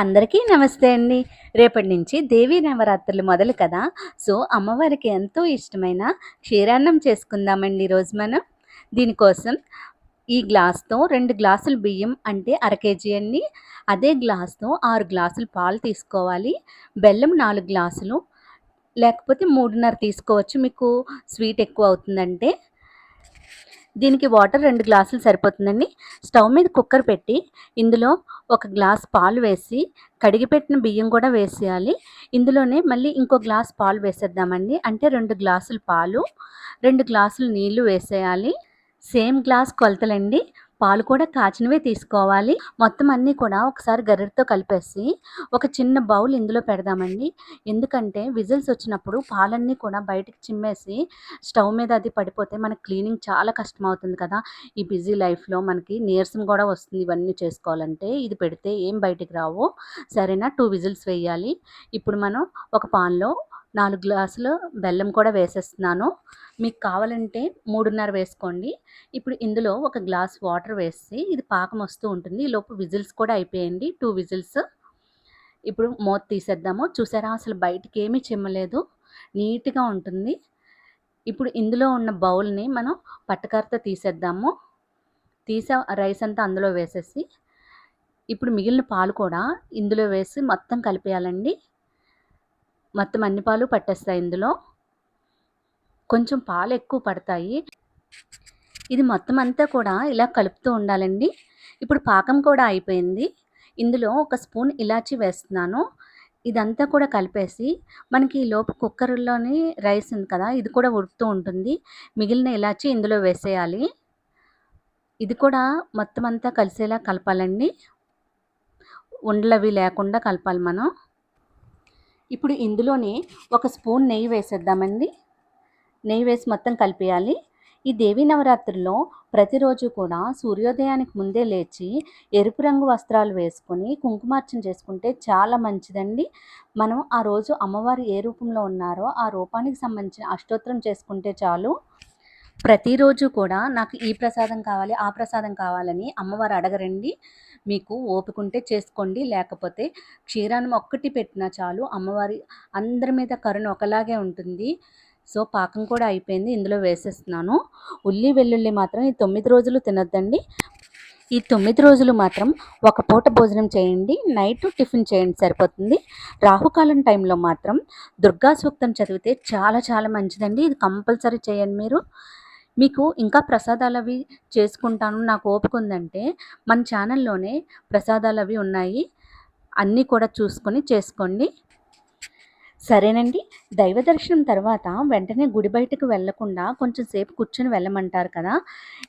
అందరికీ నమస్తే అండి. రేపటి నుంచి దేవీ నవరాత్రులు మొదలు కదా. సో అమ్మవారికి ఎంతో ఇష్టమైన క్షీరాన్నం చేసుకుందామండి ఈరోజు మనం. దీనికోసం ఈ గ్లాస్తో రెండు గ్లాసులు బియ్యం అంటే అర కేజీ అండి. అదే గ్లాస్తో ఆరు గ్లాసులు పాలు తీసుకోవాలి. బెల్లం నాలుగు గ్లాసులు లేకపోతే మూడున్నర తీసుకోవచ్చు. మీకు స్వీట్ ఎక్కువ అవుతుందంటే దీనికి వాటర్ రెండు గ్లాసులు సరిపోతుందండి. స్టవ్ మీద కుక్కర్ పెట్టి ఇందులో ఒక గ్లాస్ పాలు వేసి కడిగి పెట్టిన బియ్యం కూడా వేసేయాలి. ఇందులోనే మళ్ళీ ఇంకో గ్లాస్ పాలు వేసేద్దామండి. అంటే రెండు గ్లాసులు పాలు రెండు గ్లాసులు నీళ్ళు వేసేయాలి. సేమ్ గ్లాస్ కొలతలండి. పాలు కూడా కాచినవే తీసుకోవాలి. మొత్తం అన్నీ కూడా ఒకసారి గరిటతో కలిపేసి ఒక చిన్న బౌల్ ఇందులో పెడదామండి. ఎందుకంటే విజిల్స్ వచ్చినప్పుడు పాలన్నీ కూడా బయటకు చిమ్మేసి స్టవ్ మీద అది పడిపోతే మనకి క్లీనింగ్ చాలా కష్టం అవుతుంది కదా. ఈ బిజీ లైఫ్లో మనకి నీరసం కూడా వస్తుంది ఇవన్నీ చేసుకోవాలంటే. ఇది పెడితే ఏం బయటికి రావు. సరేనా? టూ విజిల్స్ వేయాలి. ఇప్పుడు మనం ఒక పాన్లో నాలుగు గ్లాసులు బెల్లం కూడా వేసేస్తున్నాను. మీకు కావాలంటే మూడున్నర వేసుకోండి. ఇప్పుడు ఇందులో ఒక గ్లాస్ వాటర్ వేసి ఇది పాకం వస్తూ ఉంటుంది. లోపు విజిల్స్ కూడా అయిపోయండి. Two whistles. ఇప్పుడు మూత తీసేద్దాము. చూసారా? అసలు బయటికి ఏమీ చిమ్మలేదు. నీట్గా ఉంటుంది. ఇప్పుడు ఇందులో ఉన్న బౌల్ని మనం పట్టకరతో తీసేద్దాము. తీసే రైస్ అంతా అందులో వేసేసి ఇప్పుడు మిగిలిన పాలు కూడా ఇందులో వేసి మొత్తం కలిపేయాలండి. మొత్తం అన్ని పాలు పట్టేస్తాయి ఇందులో. కొంచెం పాలు ఎక్కువ పడతాయి. ఇది మొత్తం అంతా కూడా ఇలా కలుపుతూ ఉండాలండి. ఇప్పుడు పాకం కూడా అయిపోయింది. ఇందులో ఒక స్పూన్ ఇలాచి వేస్తున్నాను. ఇదంతా కూడా కలిపేసి మనకి ఈ లోపు కుక్కర్లోని రైస్ ఉంది కదా ఇది కూడా ఉడుకుతూ ఉంటుంది. మిగిలిన ఇలాచి ఇందులో వేసేయాలి. ఇది కూడా మొత్తం అంతా కలిసేలా కలపాలండి. ఉండలవి లేకుండా కలపాలి మనం. ఇప్పుడు ఇందులోనే ఒక స్పూన్ నెయ్యి వేసేద్దామండి. నెయ్యి వేసి మొత్తం కలిపేయాలి. ఈ దేవీ నవరాత్రుల్లో ప్రతిరోజు కూడా సూర్యోదయానికి ముందే లేచి ఎరుపు రంగు వస్త్రాలు వేసుకొని కుంకుమార్చన చేసుకుంటే చాలా మంచిదండి. మనం ఆ రోజు అమ్మవారు ఏ రూపంలో ఉన్నారో ఆ రూపానికి సంబంధించిన అష్టోత్తరం చేసుకుంటే చాలు. ప్రతిరోజు కూడా నాకు ఈ ప్రసాదం కావాలి ఆ ప్రసాదం కావాలని అమ్మవారు అడగరండి. మీకు ఓపికంటే చేసుకోండి లేకపోతే క్షీరాన్ని ఒక్కటి పెట్టినా చాలు. అమ్మవారి అందరి మీద కరుణ ఒకలాగే ఉంటుంది. సో పాకం కూడా అయిపోయింది. ఇందులో వేసేస్తున్నాను. ఉల్లి వెల్లుల్లి మాత్రం ఈ తొమ్మిది రోజులు తినొద్దండి. ఈ తొమ్మిది రోజులు మాత్రం ఒక పూట భోజనం చేయండి. నైట్ టిఫిన్ చేయండి సరిపోతుంది. రాహుకాలం టైంలో మాత్రం దుర్గా సూక్తం చదివితే చాలా చాలా మంచిదండి. ఇది కంపల్సరీ చేయండి మీరు. మీకు ఇంకా ప్రసాదాలు అవి చేసుకుంటాను. నాకు ఓపిక ఉందంటే మన ఛానల్లోనే ప్రసాదాలు అవి ఉన్నాయి. అన్నీ కూడా చూసుకొని చేసుకోండి. సరేనండి. దైవ దర్శనం తర్వాత వెంటనే గుడి బయటకు వెళ్ళకుండా కొంచెం సేపు కూర్చొని వెళ్ళమంటారు కదా.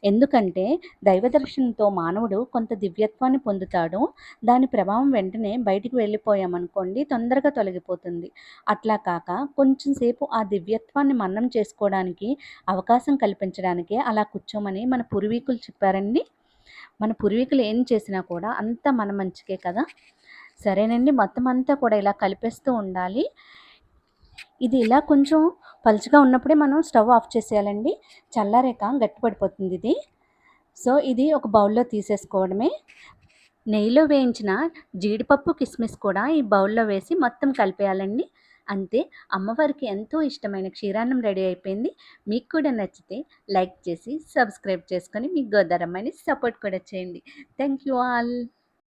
ఎందుకంటే దైవ దర్శనంతో మానవుడు కొంత దివ్యత్వాన్ని పొందుతాడు. దాని ప్రభావం వెంటనే బయటికి వెళ్ళిపోయామనుకోండి తొందరగా తొలగిపోతుంది. అట్లా కాక కొంచెం సేపు ఆ దివ్యత్వాన్ని మన్నం చేసుకోవడానికి అవకాశం కల్పించడానికే అలా కూర్చోమని మన పూర్వీకులు చెప్పారండి. మన పూర్వీకులు ఏం చేసినా కూడా అంతా మన మంచికే కదా. సరేనండి. మొత్తం అంతా కూడా ఇలా కలిపేస్తూ ఉండాలి. ఇది ఇలా కొంచెం పలుచగా ఉన్నప్పుడే మనం స్టవ్ ఆఫ్ చేసేయాలండి. చల్లారాక గట్టిపడిపోతుంది ఇది. సో ఇది ఒక బౌల్లో తీసేసుకోవడమే. నెయ్యిలో వేయించిన జీడిపప్పు కిస్మిస్ కూడా ఈ బౌల్లో వేసి మొత్తం కలిపేయాలండి. అంతే. అమ్మవారికి ఎంతో ఇష్టమైన క్షీరాన్నం రెడీ అయిపోయింది. మీకు కూడా నచ్చితే లైక్ చేసి సబ్స్క్రైబ్ చేసుకొని మీ గోదారమ్మని సపోర్ట్ కూడా చేయండి. Thank you all.